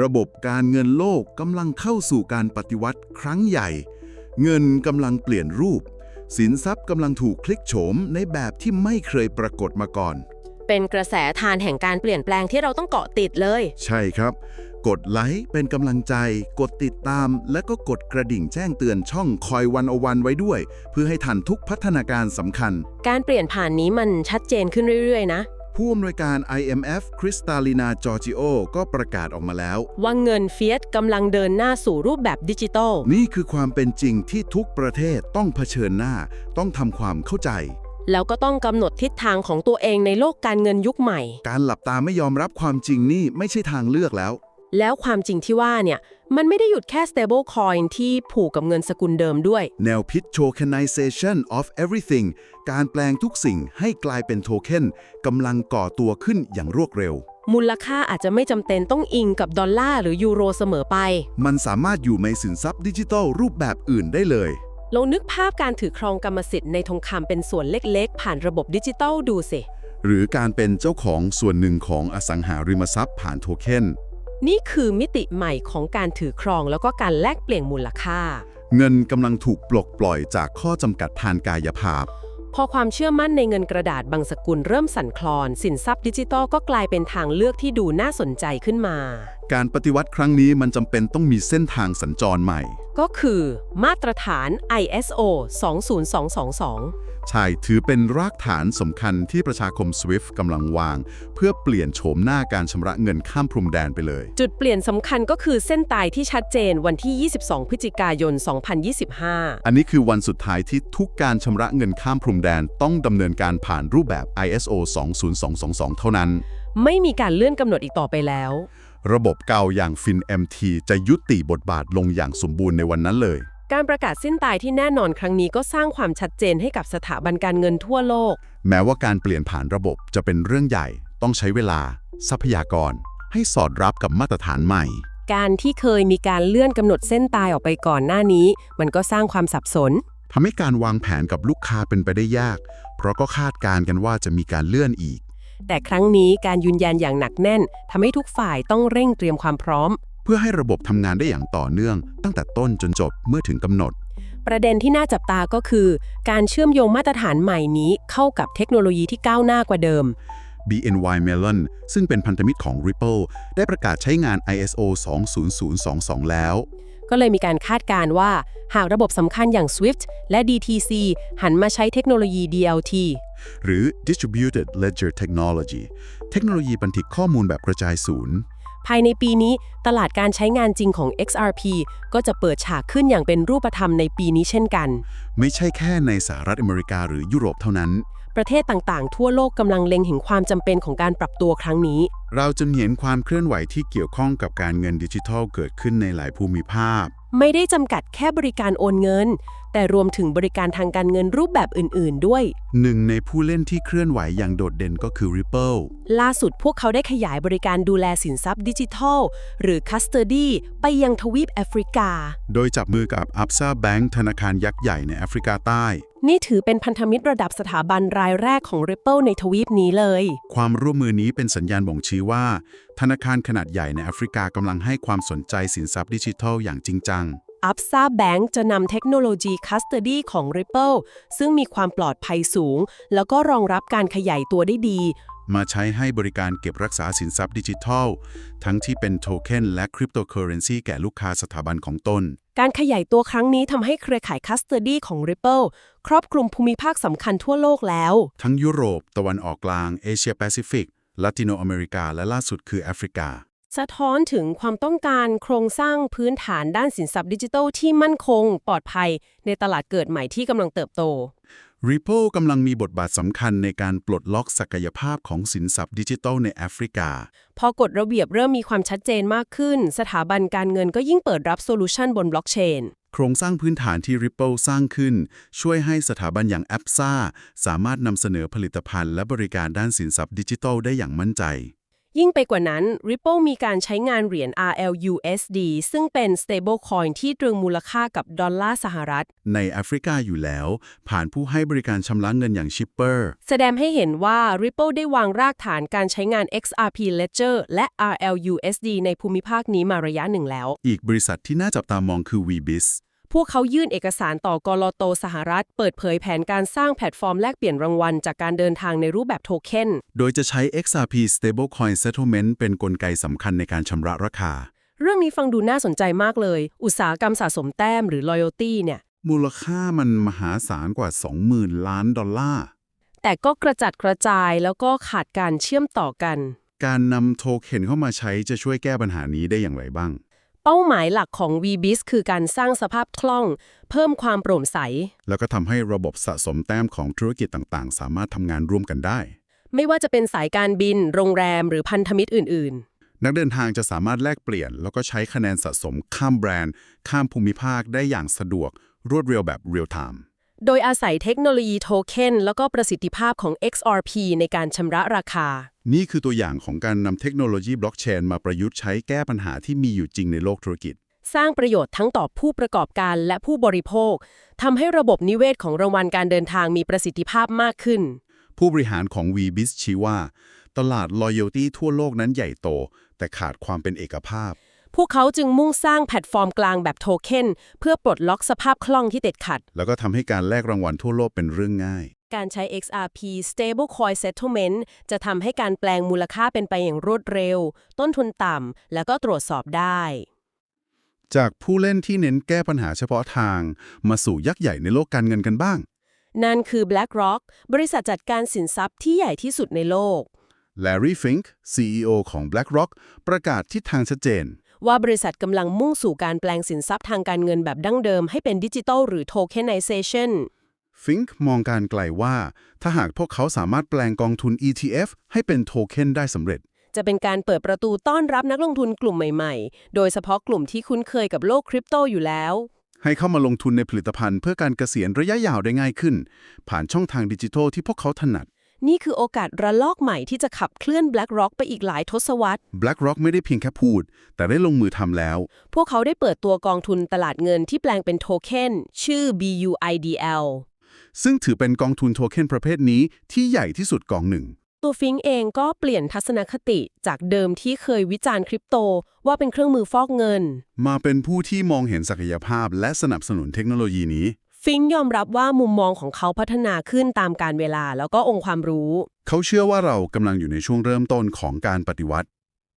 ระบบการเงินโลกกำลังเข้าสู่การปฏิวัติครั้งใหญ่ เงินกำลังเปลี่ยนรูป สินทรัพย์กำลังถูกคลิกโฉมในแบบที่ไม่เคยปรากฏมาก่อน เป็นกระแสทานแห่งการเปลี่ยนแปลงที่เราต้องเกาะติดเลย ใช่ครับ กดไลค์เป็นกำลังใจ กดติดตาม และก็กดกระดิ่งแจ้งเตือนช่องคอยวันอวันไว้ด้วย เพื่อให้ทันทุกพัฒนาการสำคัญ การเปลี่ยนผ่านนี้มันชัดเจนขึ้นเรื่อยๆ นะ ผู้อำนวยการ IMF คริสตาลินาจอร์จิโอก็ประกาศออกมาแล้ว ว่าเงินเฟียสกำลังเดินหน้าสู่รูปแบบดิจิตอลนี่คือความเป็นจริงที่ทุกประเทศต้องเผชิญหน้า ต้องทำความเข้าใจ แล้วก็ต้องกำหนดทิศทางของตัวเองในโลกการเงินยุคใหม่ การหลับตาไม่ยอมรับความจริงนี่ไม่ใช่ทางเลือกแล้ว แล้วความจริงที่ว่าเนี่ย มันไม่ได้หยุดแค่ stable coin ที่ผูกกับเงินสกุลเดิมด้วย แนวพิษ tokenization of everything การแปลงทุกสิ่งให้กลายเป็นโทเค็นกำลังก่อตัวขึ้นอย่างรวดเร็ว มูลค่าอาจจะไม่จำเป็นต้องอิงกับดอลลาร์หรือยูโรเสมอไป มันสามารถอยู่ในสินทรัพย์ดิจิทัลรูปแบบอื่นได้เลยลองนึกภาพการถือครองกรรมสิทธิ์ในทองคำเป็นส่วนเล็กๆ ผ่านระบบดิจิตอลดูสิ หรือการเป็นเจ้าของส่วนหนึ่งของอสังหาริมทรัพย์ผ่านโทเค็น นี่คือมิติใหม่ของการถือครองแล้วก็การแลกเปลี่ยนมูลค่า เงินกำลังถูกปลดปล่อยจากข้อจำกัดทางกายภาพ พอความเชื่อมั่นในเงินกระดาษบางสกุลเริ่มสั่นคลอน สินทรัพย์ดิจิตอลก็กลายเป็นทางเลือกที่ดูน่าสนใจขึ้นมา การปฏิวัติครั้งนี้มันจำเป็นต้องมีเส้นทางสัญจรใหม่ ก็คือมาตรฐาน ISO 20222 ใช่ถือเป็นรากฐานสำคัญที่ประชาคม SWIFT กำลังวาง เพื่อเปลี่ยนโฉมหน้าการชำระเงินข้ามพรมแดนไปเลย จุดเปลี่ยนสำคัญก็คือเส้นตายที่ชัดเจนวันที่ 22 พฤศจิกายน 2025 อันนี้คือวันสุดท้ายที่ทุกการชำระเงินข้ามพรมแดนต้องดำเนินการผ่านรูปแบบ ISO 20222 เท่านั้น ไม่มีการเลื่อนกำหนดอีกต่อไปแล้ว ระบบเก่าอย่าง FinMT จะยุติบทบาทลงอย่างสมบูรณ์ในวันนั้นเลย การประกาศสิ้นตายที่แน่นอนครั้งนี้ก็สร้างความชัดเจนให้กับสถาบันการเงินทั่วโลก แม้ว่าการเปลี่ยนผ่านระบบจะเป็นเรื่องใหญ่ ต้องใช้เวลา ทรัพยากร ให้สอดรับกับมาตรฐานใหม่ การที่เคยมีการเลื่อนกำหนดเส้นตายออกไปก่อนหน้านี้ มันก็สร้างความสับสนทำให้การวางแผนกับลูกค้าเป็นไปได้ยาก เพราะก็คาดการณ์กันว่าจะมีการเลื่อนอีก แต่ครั้งนี้การยืนยันอย่างหนักแน่นทำให้ทุกฝ่ายต้องเร่งเตรียมความพร้อม เพื่อให้ระบบทำงานได้อย่างต่อเนื่อง ตั้งแต่ต้นจนจบเมื่อถึงกำหนด ประเด็นที่น่าจับตาก็คือ การเชื่อมโยงมาตรฐานใหม่นี้เข้ากับเทคโนโลยีที่ก้าวหน้ากว่าเดิม BNY Mellon ซึ่งเป็นพันธมิตรของ Ripple ได้ประกาศใช้งาน ISO 20022 แล้ว ก็เลยมีการคาดการณ์ว่า หากระบบสำคัญอย่าง SWIFT และ DTC หันมาใช้เทคโนโลยี DLT หรือ Distributed Ledger Technology เทคโนโลยีบันทึกข้อมูลแบบกระจายศูนย์ ภายในปีนี้ตลาดการใช้งานจริงของ XRP ก็จะเปิดฉากขึ้นอย่างเป็นรูปธรรมในปีนี้เช่นกัน ไม่ใช่แค่ในสหรัฐอเมริกาหรือยุโรปเท่านั้น ประเทศต่างๆ ทั่วโลกกำลังเล็งเห็นความจำเป็นของการปรับตัวครั้งนี้ เราจะเห็นความเคลื่อนไหวที่เกี่ยวข้องกับการเงินดิจิทัลเกิดขึ้นในหลายภูมิภาค ไม่ได้จำกัดแค่บริการโอนเงิน แต่รวมถึงบริการทางการเงินรูปแบบอื่น ๆ ด้วย หนึ่งในผู้เล่นที่เคลื่อนไหวอย่างโดดเด่นก็คือ Ripple ล่าสุดพวกเขาได้ขยายบริการดูแลสินทรัพย์ดิจิทัล หรือ Custody ไปยังทวีปแอฟริกา โดยจับมือกับ Absa Bank ธนาคารยักษ์ใหญ่ในแอฟริกาใต้ นี่ถือเป็นพันธมิตรระดับสถาบันรายแรกของ Ripple ในทวีปนี้เลย ความร่วมมือนี้เป็นสัญญาณบ่งชี้ว่า ธนาคารขนาดใหญ่ในแอฟริกากำลังให้ความสนใจสินทรัพย์ดิจิทัลอย่างจริงจัง Absa Bank จะนำเทคโนโลยี Custody ของ Ripple ซึ่งมีความปลอดภัยสูง แล้วก็รองรับการขยายตัวได้ดี มาใช้ให้บริการเก็บรักษาสินทรัพย์ดิจิทัล ทั้งที่เป็นโทเค็นและคริปโตเคอเรนซีแก่ลูกค้าสถาบันของตน การขยายตัวครั้งนี้ทำให้เครือข่าย Custody ของ Ripple ครอบคลุมภูมิภาคสำคัญทั่วโลกแล้ว ทั้งยุโรป ตะวันออกกลาง เอเชียแปซิฟิกลาติโนอเมริกา และล่าสุดคือแอฟริกา สะท้อนถึงความต้องการโครงสร้างพื้นฐานด้านสินทรัพย์ดิจิทัลที่มั่นคง ปลอดภัย ในตลาดเกิดใหม่ที่กำลังเติบโต Ripple กำลังมีบทบาทสำคัญในการปลดล็อกศักยภาพของสินทรัพย์ดิจิทัลในแอฟริกา พอกฎระเบียบเริ่มมีความชัดเจนมากขึ้น สถาบันการเงินก็ยิ่งเปิดรับโซลูชันบนบล็อกเชนโครงสร้างพื้นฐานที่ Ripple สร้างขึ้น ช่วยให้สถาบันอย่าง a p s a สามารถนำเสนอผลิตภัณฑ์และบริการด้านสินทรัพย์ดิจิทัลได้อย่างมั่นใจ ยิ่งไปกว่านั้น Ripple มีการใช้งานเหรียญ RLUSD ซึ่งเป็น stablecoin ที่ตรึงมูลค่ากับดอลลาร์สหรัฐ ในแอฟริกาอยู่แล้ว ผ่านผู้ให้บริการชำระเงินอย่างชิปเปอร์แสดงให้เห็นว่า Ripple ได้วางรากฐานการใช้งาน XRP Ledger และ RLUSD ในภูมิภาคนี้มาระยะหนึ่งแล้ว อีกบริษัทที่น่าจับตามองคือ Vbis พ วกเขายื่นเอกสารต่อกลโตสหรัฐ เปิดเผยแผนการสร้างแพลตฟอร์มแลกเปลี่ยนรางวัล จากการเดินทางในรูปแบบโทเค็น โดยจะใช้ XRP Stablecoin Settlement เป็นกลไกสำคัญในการชำระราคา เรื่องนี้ฟังดูน่าสนใจมากเลย อุตสาหกรรมสะสมแต้มหรือ loyalty เนี่ย มูลค่ามันมหาศาลกว่า 20,000 ล้านดอลลาร์ แต่ก็กระจัดกระจายแล้วก็ขาดการเชื่อมต่อกัน การนำโทเค็นเข้ามาใช้จะช่วยแก้ปัญหานี้ได้อย่างไรบ้าง เป้าหมายหลักของ VBIS คือการสร้างสภาพคล่อง เพิ่มความโปร่งใส แล้วก็ทำให้ระบบสะสมแต้มของธุรกิจต่างๆ สามารถทำงานร่วมกันได้ ไม่ว่าจะเป็นสายการบิน โรงแรม หรือพันธมิตรอื่นนักเดินทางจะสามารถแลกเปลี่ยน แล้วก็ใช้คะแนนสะสมข้ามแบรนด์ ข้ามภูมิภาคได้อย่างสะดวก รวดเร็วแบบเรียลไทม์ๆ โดยอาศัยเทคโนโลยีโทเค็นแล้วก็ประสิทธิภาพของ XRP ในการชำระราคา นี่คือตัวอย่างของการนำเทคโนโลยีบล็อกเชนมาประยุกต์ใช้แก้ปัญหาที่มีอยู่จริงในโลกธุรกิจ สร้างประโยชน์ทั้งต่อผู้ประกอบการและผู้บริโภคทำให้ระบบนิเวศของรางวัลการเดินทางมีประสิทธิภาพมากขึ้น ผู้บริหารของ VBIS ชี้ว่า ตลาด loyalty ทั่วโลกนั้นใหญ่โต แต่ขาดความเป็นเอกภาพ พวกเขาจึงมุ่งสร้างแพลตฟอร์มกลางแบบโทเค็นเพื่อปลดล็อกสภาพคล่องที่ติดขัด แล้วก็ทำให้การแลกรางวัลทั่วโลกเป็นเรื่องง่าย การใช้ XRP Stablecoin Settlement จะทำให้การแปลงมูลค่าเป็นไปอย่างรวดเร็ว ต้นทุนต่ำแล้วก็ตรวจสอบได้ จากผู้เล่นที่เน้นแก้ปัญหาเฉพาะทาง มาสู่ยักษ์ใหญ่ในโลกการเงินกันบ้าง นั่นคือ BlackRock บริษัทจัดการสินทรัพย์ที่ใหญ่ที่สุดในโลก Larry Fink CEO ของ BlackRock ประกาศทิศทางชัดเจน ว่าบริษัทกำลังมุ่งสู่การแปลงสินทรัพย์ทางการเงินแบบดั้งเดิมให้เป็นดิจิทัลหรือ Tokenization Fink มองการไกลว่า ถ้าหากพวกเขาสามารถแปลงกองทุน ETF ให้เป็นโทเค็นได้สำเร็จ จะเป็นการเปิดประตูต้อนรับนักลงทุนกลุ่มใหม่ๆ โดยเฉพาะกลุ่มที่คุ้นเคยกับโลกคริปโตอยู่แล้ว ให้เข้ามาลงทุนในผลิตภัณฑ์เพื่อการเกษียณระยะยาวได้ง่ายขึ้น ผ่านช่องทางดิจิทัลที่พวกเขาถนัด นี่คือโอกาสระลอกใหม่ที่จะขับเคลื่อน BlackRock ไปอีกหลายทศวรรษ BlackRock ไม่ได้เพียงแค่พูด แต่ได้ลงมือทำแล้ว พวกเขาได้เปิดตัวกองทุนตลาดเงินที่แปลงเป็นโทเค็นชื่อ BUIDL ซึ่งถือเป็นกองทุนโทเค็นประเภทนี้ที่ใหญ่ที่สุดกองหนึ่ง ตัวฟิงก์เองก็เปลี่ยนทัศนคติจากเดิมที่เคยวิจารณ์คริปโตว่าเป็นเครื่องมือฟอกเงิน มาเป็นผู้ที่มองเห็นศักยภาพและสนับสนุนเทคโนโลยีนี้ ฟิงก์ยอมรับว่ามุมมองของเขาพัฒนาขึ้นตามการเวลาแล้วก็องค์ความรู้ เขาเชื่อว่าเรากำลังอยู่ในช่วงเริ่มต้นของการปฏิวัติ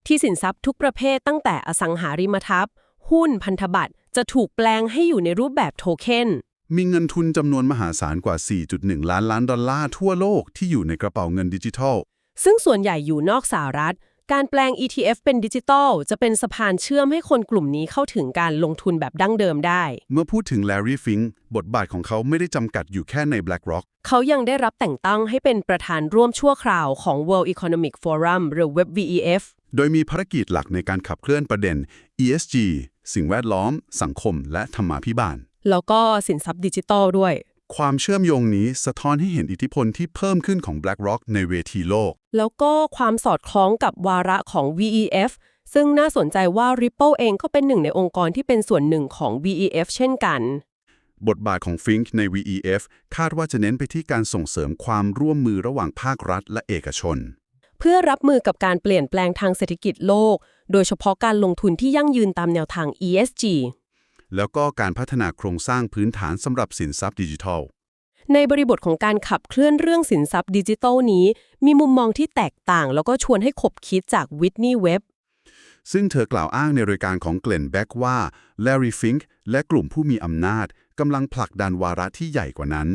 ที่สินทรัพย์ทุกประเภทตั้งแต่อสังหาริมทรัพย์ หุ้นพันธบัตรจะถูกแปลงให้อยู่ในรูปแบบโทเค็นมีเงินทุนจำนวนมหาศาลกว่า 4.1 ล้านล้านดอลลาร์ทั่วโลกที่อยู่ในกระเป๋าเงินดิจิทัล ซึ่งส่วนใหญ่อยู่นอกสหรัฐ การแปลง ETF เป็นดิจิตอลจะเป็นสะพานเชื่อมให้คนกลุ่มนี้เข้าถึงการลงทุนแบบดั้งเดิมได้ เมื่อพูดถึง Larry Fink บทบาทของเขาไม่ได้จำกัดอยู่แค่ใน BlackRock เขายังได้รับแต่งตั้งให้เป็นประธานร่วมชั่วคราวของ World Economic Forum หรือ WEF โดยมีภารกิจหลักในการขับเคลื่อนประเด็น ESG สิ่งแวดล้อม สังคม และธรรมาภิบาล แล้วก็สินทรัพย์ดิจิตอลด้วย ความเชื่อมโยงนี้สะท้อนให้เห็นอิทธิพลที่เพิ่มขึ้นของ BlackRock ในเวทีโลก แล้วก็ความสอดคล้องกับวาระของ VEF ซึ่งน่าสนใจว่า Ripple เองก็เป็นหนึ่งในองค์กรที่เป็นส่วนหนึ่งของ VEF เช่นกัน บทบาทของ Fink ใน VEF คาดว่าจะเน้นไปที่การส่งเสริมความร่วมมือระหว่างภาครัฐและเอกชน เพื่อรับมือกับการเปลี่ยนแปลงทางเศรษฐกิจโลก โดยเฉพาะการลงทุนที่ยั่งยืนตามแนวทาง ESG แล้วก็การพัฒนาโครงสร้างพื้นฐานสำหรับสินทรัพย์ดิจิทัล ในบริบทของการขับเคลื่อนเรื่องสินทรัพย์ดิจิทัลนี้ มีมุมมองที่แตกต่าง แล้วก็ชวนให้ขบคิดจากวิทนีย์เว็บซึ่งเธอกล่าวอ้างในรายการของเกลนแบ็กว่า Larry Fink และกลุ่มผู้มีอำนาจกำลังผลักดันวาระที่ใหญ่กว่านั้น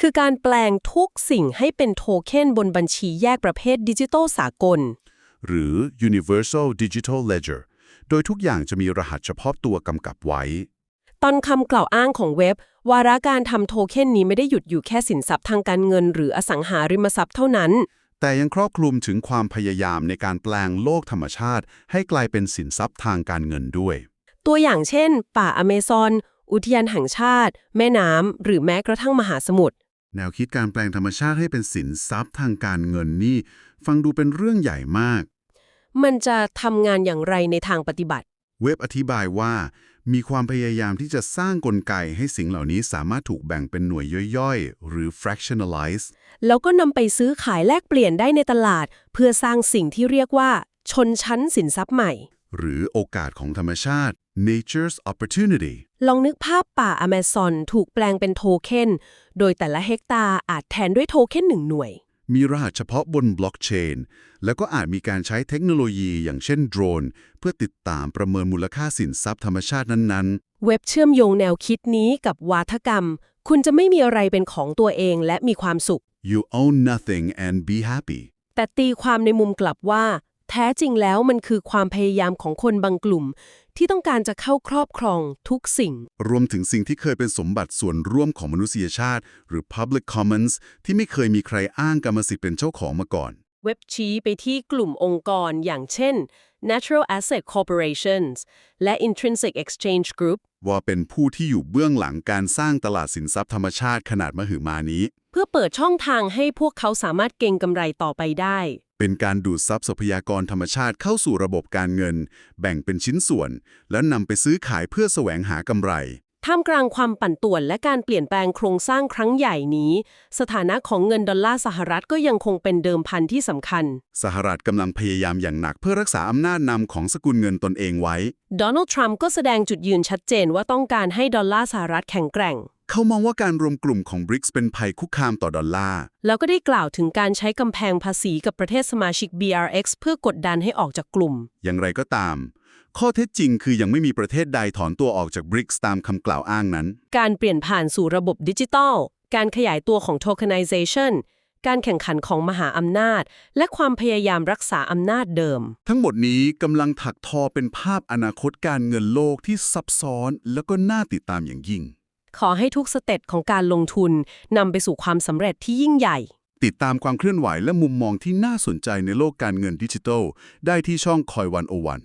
คือการแปลงทุกสิ่งให้เป็นโทเค็นบนบัญชีแยกประเภทดิจิทัลสากล หรือ Universal Digital Ledger โดยทุกอย่างจะมีรหัสเฉพาะตัวกำกับไว้ ตอนคำกล่าวอ้างของเว็บ วาระการทำโทเค็นนี้ไม่ได้หยุดอยู่แค่สินทรัพย์ทางการเงิน หรืออสังหาริมทรัพย์เท่านั้น แต่ยังครอบคลุมถึงความพยายามในการแปลงโลกธรรมชาติ ให้กลายเป็นสินทรัพย์ทางการเงินด้วย ตัวอย่างเช่น ป่าอเมซอน อุทยานแห่งชาติ แม่น้ำหรือแม้กระทั่งมหาสมุทรแนวคิดการแปลงธรรมชาติให้เป็นสินทรัพย์ทางการเงินนี่ ฟังดูเป็นเรื่องใหญ่มาก มันจะทำงานอย่างไรในทางปฏิบัติ เว็บอธิบายว่า มีความพยายามที่จะสร้างกลไกให้สิ่งเหล่านี้สามารถถูกแบ่งเป็นหน่วยย่อยๆ หรือ fractionalize แล้วก็นำไปซื้อขายแลกเปลี่ยนได้ในตลาด เพื่อสร้างสิ่งที่เรียกว่า ชนชั้นสินทรัพย์ใหม่ หรือโอกาสของธรรมชาติ nature's opportunity ลองนึกภาพป่าอเมซอนถูกแปลงเป็นโทเค็น โดยแต่ละเฮกตาร์อาจแทนด้วยโทเค็นหนึ่งหน่วย มีรหัสเฉพาะบนบล็อกเชน แล้วก็อาจมีการใช้เทคโนโลยีอย่างเช่นโดรน เพื่อติดตามประเมินมูลค่าสินทรัพย์ธรรมชาตินั้นเว็บเชื่อมโยงแนวคิดนี้กับวาทกรรม คุณจะไม่มีอะไรเป็นของตัวเองและมีความสุขๆ you own nothing and be happy แต่ตีความในมุมกลับว่า แท้จริงแล้วมันคือความพยายามของคนบางกลุ่ม ที่ต้องการจะเข้าครอบครองทุกสิ่ง รวมถึงสิ่งที่เคยเป็นสมบัติส่วนร่วมของมนุษยชาติ หรือ public commons ที่ไม่เคยมีใครอ้างกรรมสิทธิ์เป็นเจ้าของมาก่อน เว็บชี้ไปที่กลุ่มองค์กรอย่างเช่น Natural Asset Corporations และ Intrinsic Exchange Group ว่าเป็นผู้ที่อยู่เบื้องหลังการสร้างตลาดสินทรัพย์ธรรมชาติขนาดมหึมานี้ เพื่อเปิดช่องทางให้พวกเขาสามารถเก็งกำไรต่อไปได้ เป็นการดูดซับทรัพยากรธรรมชาติเข้าสู่ระบบการเงิน แบ่งเป็นชิ้นส่วน แล้วนำไปซื้อขายเพื่อแสวงหากำไร ท่ามกลางความปั่นป่วนและการเปลี่ยนแปลงโครงสร้างครั้งใหญ่นี้ สถานะของเงินดอลลาร์สหรัฐก็ยังคงเป็นเดิมพันที่สำคัญ สหรัฐกำลังพยายามอย่างหนักเพื่อรักษาอำนาจนำของสกุลเงินตนเองไว้ โดนัลด์ทรัมป์ก็แสดงจุดยืนชัดเจนว่าต้องการให้ดอลลาร์สหรัฐแข็งแกร่ง เขามองว่าการรวมกลุ่มของ BRICS เป็นภัยคุกคามต่อดอลลาร์ แล้วก็ได้กล่าวถึงการใช้กำแพงภาษีกับประเทศสมาชิก BRX เพื่อกดดันให้ออกจากกลุ่ม อย่างไรก็ตาม ข้อเท็จจริงคือยังไม่มีประเทศใดถอนตัวออกจาก BRICS ตามคำกล่าวอ้างนั้น การเปลี่ยนผ่านสู่ระบบดิจิทัล การขยายตัวของ tokenization การแข่งขันของมหาอำนาจ และความพยายามรักษาอำนาจเดิม ทั้งหมดนี้กำลังถักทอเป็นภาพอนาคตการเงินโลกที่ซับซ้อน แล้วก็น่าติดตามอย่างยิ่ง ขอให้ทุกสเต็ปของการลงทุนนำไปสู่ความสำเร็จที่ยิ่งใหญ่ ติดตามความเคลื่อนไหวและมุมมองที่น่าสนใจในโลกการเงินดิจิทัล ได้ที่ช่องคอยวันโอวัน